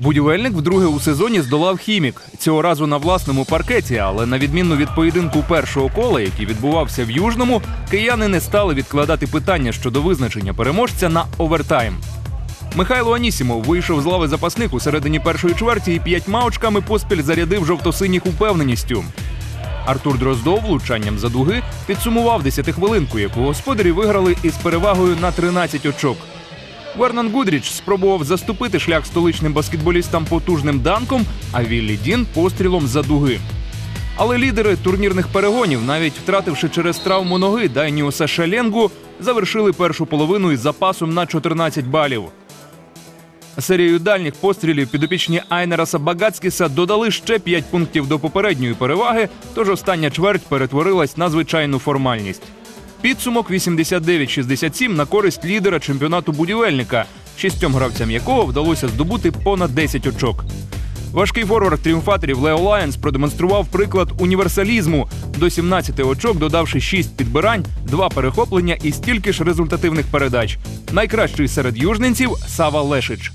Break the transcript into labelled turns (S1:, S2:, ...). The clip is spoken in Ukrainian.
S1: Будівельник вдруге у сезоні здолав хімік цього разу на власному паркеті, але на відміну від поєдинку першого кола, який відбувався в Южному, кияни не стали відкладати питання щодо визначення переможця на овертайм. Михайло Анісімов вийшов з лави запасних у середині першої чверті і п'ятьма очками поспіль зарядив жовто-синіх упевненістю. Артур Дроздов влучанням за дуги підсумував десятихвилинку, яку господарі виграли із перевагою на 13 очок. Вернон Гудріч спробував заступити шлях столичним баскетболістам потужним данком, а Віллі Дін пострілом за дуги. Але лідери турнірних перегонів, навіть втративши через травму ноги Дайніуса Шаленгу, завершили першу половину із запасом на 14 балів. Серією дальніх пострілів підопічні Айнераса Багацькіса додали ще 5 пунктів до попередньої переваги, тож остання чверть перетворилась на звичайну формальність. Підсумок 89-67 на користь лідера чемпіонату будівельника, шістьом гравцям якого вдалося здобути понад 10 очок. Важкий форвард тріумфаторів Лео Лайонс продемонстрував приклад універсалізму до 17 очок, додавши 6 підбирань, 2 перехоплення і стільки ж результативних передач. Найкращий серед южненців Сава Лешич.